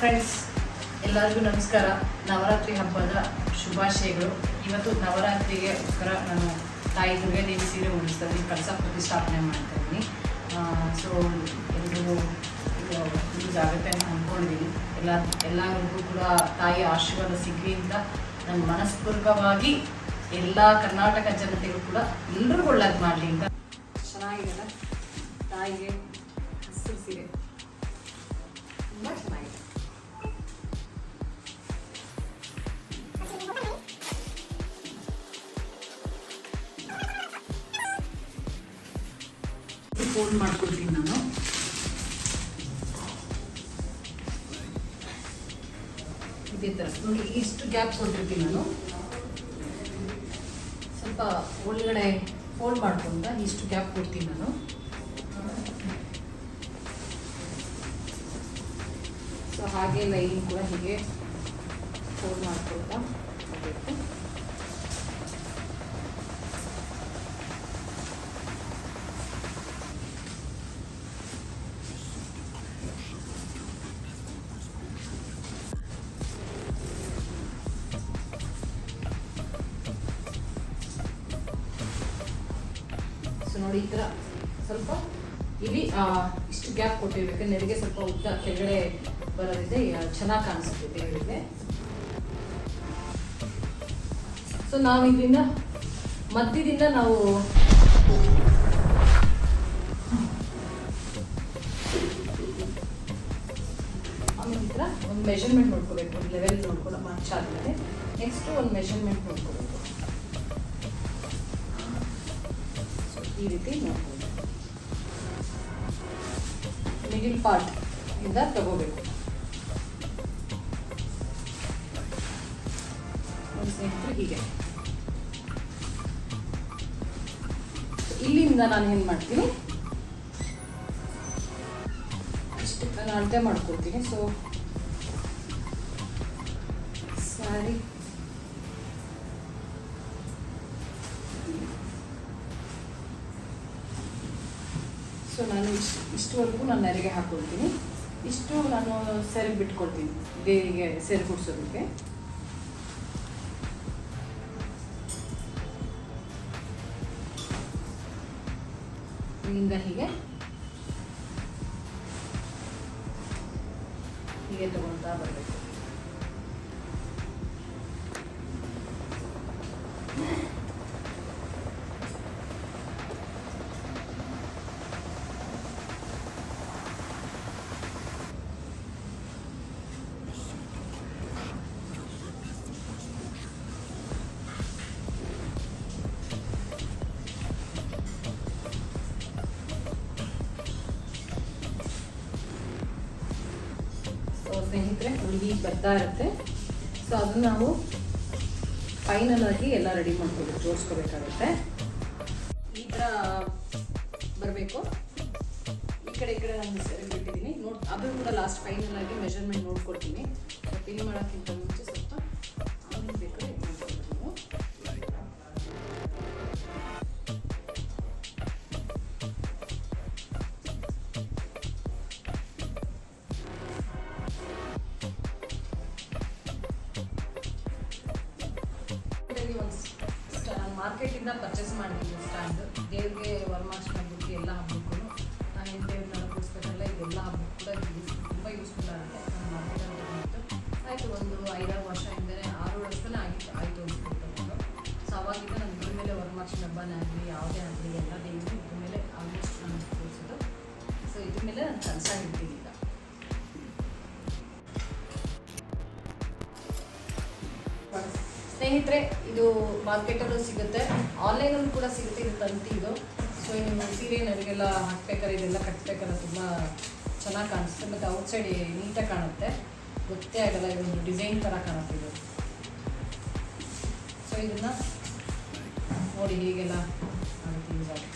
Friends ಎಲ್ಲರಿಗೂ ನಮಸ್ಕಾರ. ನವರಾತ್ರಿ ಹಬ್ಬದ ಶುಭಾಶಯಗಳು. ಇವತ್ತು ನವರಾತ್ರಿಗೋಸ್ಕರ ನಾನು ತಾಯಿ ದುರ್ಗಾದೇವಿ ಸೀರೆ ಉಡಿಸ್ತಾ ಇದ್ದೀನಿ ಕಳಸ ಪ್ರತಿಷ್ಠಾಪನೆ ಮಾಡ್ತಾ ಇದ್ದೀನಿ. ಸೊ ಎಲ್ರಿಗೂ ಯೂಸ್ ಆಗುತ್ತೆ ಅಂತ ಅಂದ್ಕೊಂಡಿದ್ದೀನಿ ಎಲ್ಲ, ಎಲ್ಲರಿಗೂ ಕೂಡ ತಾಯಿ ಆಶೀರ್ವಾದ ಸಿಗಲಿ ಅಂತ ನನ್ನ ಮನಸ್ಪೂರ್ವಕವಾಗಿ ಎಲ್ಲ ಕರ್ನಾಟಕ ಜನತೆಗೂ ಕೂಡ ಎಲ್ಲರಿಗೂ ಒಳ್ಳೇದು ಮಾಡಲಿ ಅಂತ. ಚೆನ್ನಾಗಿದೆ. ತಾಯಿಗೆ ಹಸಿರು ಸೀರೆ ತುಂಬ ಚೆನ್ನಾಗಿದೆ. ಫೋನ್ ಮಾಡ್ಕೊಳ್ತೀನಿ ನಾನು. ಇದೇ ಥರ. ನೋಡಿ, ಇಷ್ಟು ಗ್ಯಾಪ್ ಕೊಟ್ಟಿರ್ತೀನಿ ನಾನು. ಸ್ವಲ್ಪ ಒಳಗಡೆ ಫೋಲ್ಡ್ ಮಾಡ್ಕೊಂತ ಇಷ್ಟು ಗ್ಯಾಪ್ ಕೊಡ್ತೀನಿ ನಾನು ಸೊ ಹಾಗೆ ಲೈನ್ ಕೂಡ ಹೀಗೆ ಫೋಲ್ಡ್ ಮಾಡ್ಕೊಳ್ತಾ ಹೋಗಬೇಕು ನೋಡಿ ಈ ಥರ ಸ್ವಲ್ಪ ಇಲ್ಲಿ ಇಷ್ಟು ಗ್ಯಾಪ್ ಕೊಟ್ಟಿರ್ಬೇಕು. ನೆರಿಗೆ ಸ್ವಲ್ಪ ಉದ್ದ ಕೆಳಗಡೆ ಬರೋದಿದೆ. ಚೆನ್ನಾಗಿ ಕಾಣಿಸುತ್ತೆ ದೇವರಿಗೆ ಸೊ ನಾವು ಇದರಿಂದ ಮಧ್ಯದಿಂದ ನಾವು ಆಮೇಲೆ ಒಂದು ಮೆಷರ್ಮೆಂಟ್ ನೋಡ್ಕೋಬೇಕು. ಒಂದು ಲೆವೆಲ್ ನೋಡ್ಕೊಳ್ಳೋ ಮಾರ್ಚ್ ಆದಮೇಲೆ ನೆಕ್ಸ್ಟು ಒಂದು ಮೆಷರ್ಮೆಂಟ್ ನೋಡ್ಕೋಬೇಕು. ಸೊ ಈ ರೀತಿ ನೋಡ್ಬೋದು ಮಿಡಿಲ್ ಪಾರ್ಟ್ ಇಂದ ತಗೋಬೇಕು. ಸ್ನೇಹಿತರು, ಹೀಗೆ. ಇಲ್ಲಿಂದ ನಾನು ಏನು ಮಾಡ್ತೀನಿ? ಇಷ್ಟು ನಾನು ಅಳತೆ ಮಾಡ್ಕೊಡ್ತೀನಿ ಸೊ ಸಾರಿ. ಸೊ ನಾನು ಇಷ್ಟು, ಇಷ್ಟುವರೆಗೂ ನಾನು ನೆರಿಗೆ ಹಾಕ್ಕೊಳ್ತೀನಿ ಇಷ್ಟು ನಾನು ಸೆರೆ ಬಿಟ್ಕೊಳ್ತೀನಿ. ದೇವಿಗೆ ಸೆರೆ ಕುಡಿಸೋದಕ್ಕೆ ಇಲ್ಲಿಂದ ಹೀಗೆ. ಹೀಗೆ ತಗೊಳ್ತಾ ಬರಬೇಕು. ಸ್ನೇಹಿತರೆ, ಹುಡುಗಿ ಬರ್ತಾ ಇರುತ್ತೆ. ಸೊ ಅದನ್ನ ನಾವು ಫೈನಲ್ ಆಗಿ ಎಲ್ಲ ರೆಡಿ ಮಾಡ್ಕೋಬೇಕು ಜೋಡಿಸ್ಕೋಬೇಕಾಗುತ್ತೆ ಈ ಥರ ಬರಬೇಕು. ಈ ಕಡೆ ಈ ಕಡೆ ನಾನು ಬಿಟ್ಟಿದ್ದೀನಿ ನೋಡಿ, ಅದು ಕೂಡ ಲಾಸ್ಟ್ ಫೈನಲ್ ಆಗಿ ಮೆಷರ್ಮೆಂಟ್ ನೋಡ್ಕೊಡ್ತೀನಿ. ಪಿನ್ ಮಾಡೋಕ್ಕಿಂತ ಮುಂಚೆ ಸ್ವಲ್ಪ ನಾನು ಪರ್ಚೇಸ್ ಮಾಡಿದ್ದೀನಿ ಸ್ಟ್ಯಾಂಡ್ ದೇವ್ರಿಗೆ ವರಮಾಕ್ಷ ಹಬ್ಬಕ್ಕೆ ಎಲ್ಲ ಹಬ್ಬಕ್ಕೂ ನಾನು ಏನು ದೇವ್ರನ್ನ ಕೂರಿಸ್ಬೇಕಲ್ಲ ಇದೆಲ್ಲ ಹಬ್ಬಕ್ಕೂ ಕೂಡ ಯೂಸ್ ತುಂಬ ಯೂಸ್ಫುಲ್ ಆಗುತ್ತೆ. ನಾನು ಆಯಿತು, ಒಂದು ಐದಾರು ವರ್ಷ ಹಿಂದೆ ಆರು ವರ್ಷದಲ್ಲೇ ಆಗಿತ್ತು ಆಯಿತು ಅನ್ಸ್ಬಿಟ್ಟು ಸೊ ಅವಾಗಿಂದ ನನ್ನ ಇದ್ರ ಮೇಲೆ ವರಮಾಕ್ಷ ಹಬ್ಬನೇ ಆಗಲಿ, ಯಾವುದೇ ಆಗಲಿ, ಎಲ್ಲ ದೇವರು ಇದ್ರ ಮೇಲೆ ಆಲ್ಮೋಸ್ಟ್ ನಾನು ಕೂರಿಸೋದು. ಸೊ ಇದ್ರ ಮೇಲೆ ನಾನು ಕೆಲಸ ಇರ್ತೀನಿ ಈಗ. ಸ್ನೇಹಿತರೆ, ಇದು ಮಾರ್ಕೆಟಲ್ಲೂ ಸಿಗುತ್ತೆ. ಆನ್ಲೈನಲ್ಲೂ ಕೂಡ ಸಿಗುತ್ತೆ ಇದು ತಂತಿ ಇದು. ಸೊ ನೀವು ಸೀರೆ ನನಗೆಲ್ಲ ಹಾಕ್ಬೇಕಾದ್ರೆ ಇದೆಲ್ಲ ಕಟ್ಟಬೇಕಾದ್ರೆ ತುಂಬ ಚೆನ್ನಾಗಿ ಕಾಣಿಸುತ್ತೆ. ಮತ್ತು ಔಟ್ಸೈಡ್ ನೀಟಾಗಿ ಕಾಣುತ್ತೆ. ಗೊತ್ತೇ ಆಗಲ್ಲ ಇದೊಂದು ಡಿಸೈನ್ ಥರ ಕಾಣುತ್ತೆ ಇದು. ಸೊ ಇದನ್ನು ನೋಡಿ ಹೀಗೆಲ್ಲ ಯೂಸ್ ಆಗುತ್ತೆ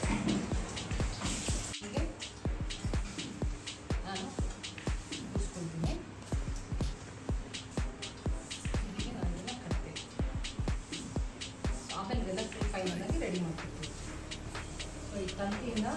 ರೌಂಡಾಗಿ ರೆಡಿ ಮಾಡ್ಕೊತೀವಿ ಸೊ ಈ ತಂತಿಯಿಂದ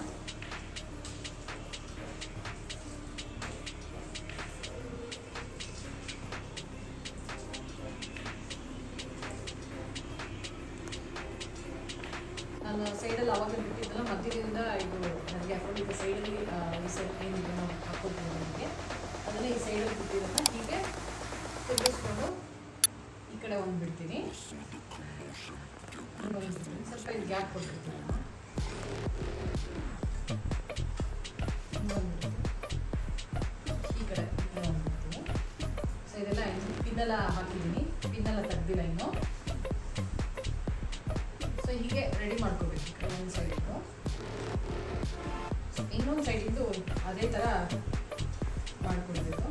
ನಾನು ಸೈಡಲ್ಲಿ ಅವಾಗ ಬಿಟ್ಟಿದ್ದಲ್ಲ ಮಧ್ಯದಿಂದ ಇದು ನನಗೆ ಹಾಕೊಂಡಿದ್ದ ಸೈಡಲ್ಲಿ ಈ ಸೈಡ್ ಏನಿದೆ ನಾವು ಹಾಕ್ಕೊಳ್ತೀವಿ ನನಗೆ ಅದನ್ನು ಈ ಸೈಡಲ್ಲಿ ಬಿಟ್ಟಿರೋದನ್ನ ಹೀಗೆ ತಿರುಗಿಸ್ಕೊಂಡು ಈ ಕಡೆ ಒಂದು ಬಿಡ್ತೀನಿ ಇದೆಲ್ಲ ಪಿನ್ನೆಲ್ಲ ಹಾಕಿದ್ದೀನಿ ಪಿನ್ನೆಲ್ಲ ತೆಗ್ದಿಲ್ಲ ಇನ್ನು ಸೊ ಹೀಗೆ ರೆಡಿ ಮಾಡ್ಕೋಬೇಕು ಒಂದು ಸೈಡಿಂದು ಇನ್ನೊಂದು ಸೈಡಿಂದು ಅದೇ ಥರ ಮಾಡ್ಕೊಳ್ಬೇಕು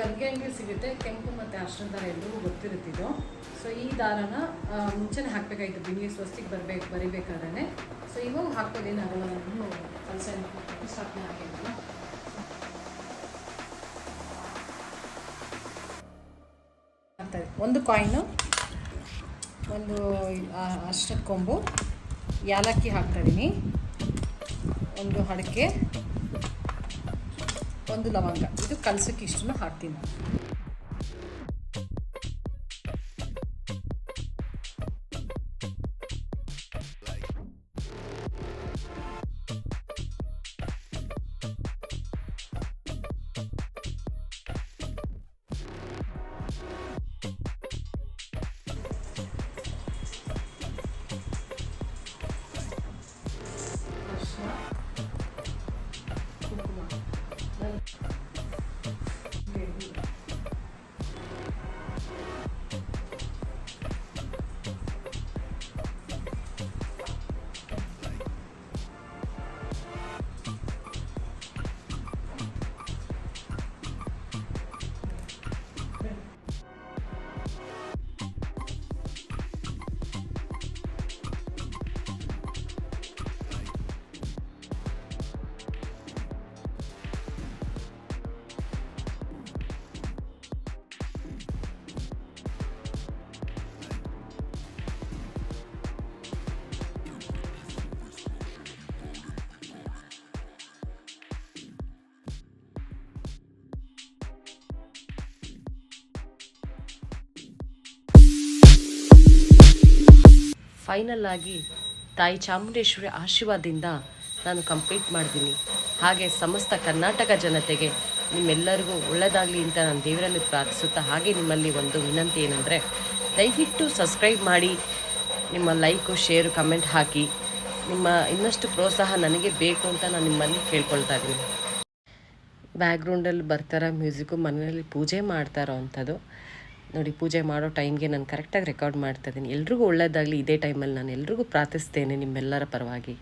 ಗಲ್ಗೆ ಅಂಗಡಿ ಸಿಗುತ್ತೆ, ಕೆಂಪು ಮತ್ತು ಅಷ್ಟಂತ ದಾರ ಎಲ್ಲರಿಗೂ ಗೊತ್ತಿರುತ್ತೆ ಇದು. ಸೊ ಈ ದಾರನ ಮುಂಚೆನೆ ಹಾಕಬೇಕಾಯಿತು, ಬಿನ್ನಿ ಸ್ವಸ್ತಿಗೆ ಬರಬೇಕು ಬರಿಬೇಕಾದ್ರೆ ಸೊ ಇವಾಗ ಹಾಕೋದೇನಾಗಲ್ಲ ನಾನು ಕೆಲಸ ಸ್ಟಾಪ್ನೇ ಹಾಕಿದ್ದಲ್ಲ ಒಂದು ಕಾಯಿನು ಒಂದು ಅಷ್ಟದ ಕೊಂಬು, ಯಾಲಕ್ಕಿ ಹಾಕ್ತಾಯಿದ್ದೀನಿ ಒಂದು ಅಡಿಕೆ ಒಂದು ಲವಂಗ. ಕಲಸಕ್ಕೆ ಇಷ್ಟನ್ನು ಹಾಕ್ತೀನಿ ಫೈನಲ್ ಆಗಿ ತಾಯಿ ಚಾಮುಂಡೇಶ್ವರಿ ಆಶೀರ್ವಾದದಿಂದ ನಾನು ಕಂಪ್ಲೀಟ್ ಮಾಡಿದ್ದೀನಿ ಹಾಗೆ ಸಮಸ್ತ ಕರ್ನಾಟಕ ಜನತೆಗೆ ನಿಮ್ಮೆಲ್ಲರಿಗೂ ಒಳ್ಳೆಯದಾಗಲಿ ಅಂತ ನಾನು ದೇವರಲ್ಲಿ ಪ್ರಾರ್ಥಿಸುತ್ತಾ ಹಾಗೆ ನಿಮ್ಮಲ್ಲಿ ಒಂದು ವಿನಂತಿ ಏನಂದರೆ, ದಯವಿಟ್ಟು ಸಬ್ಸ್ಕ್ರೈಬ್ ಮಾಡಿ, ನಿಮ್ಮ ಲೈಕು ಶೇರು ಕಮೆಂಟ್ ಹಾಕಿ. ನಿಮ್ಮ ಇನ್ನಷ್ಟು ಪ್ರೋತ್ಸಾಹ ನನಗೆ ಬೇಕು ಅಂತ ನಾನು ನಿಮ್ಮಲ್ಲಿ ಕೇಳ್ಕೊಳ್ತಾ ಇದ್ದೀನಿ. ಬ್ಯಾಕ್ಗ್ರೌಂಡಲ್ಲಿ ಬರ್ತಾರೋ ಮ್ಯೂಸಿಕ್ಕು ಮನೆಯಲ್ಲಿ ಪೂಜೆ ಮಾಡ್ತಾರೋ ಅಂಥದ್ದು. ನೋಡಿ, ಪೂಜೆ ಮಾಡೋ ಟೈಮ್ಗೆ ನಾನು ಕರೆಕ್ಟಾಗಿ ರೆಕಾರ್ಡ್ ಮಾಡ್ತಾ ಇದ್ದೀನಿ. ಎಲ್ರಿಗೂ ಒಳ್ಳೆಯದಾಗಲಿ ಇದೇ ಟೈಮಲ್ಲಿ ನಾನು ಎಲ್ರಿಗೂ ಪ್ರಾರ್ಥಿಸ್ತೇನೆ ನಿಮ್ಮೆಲ್ಲರ ಪರವಾಗಿ.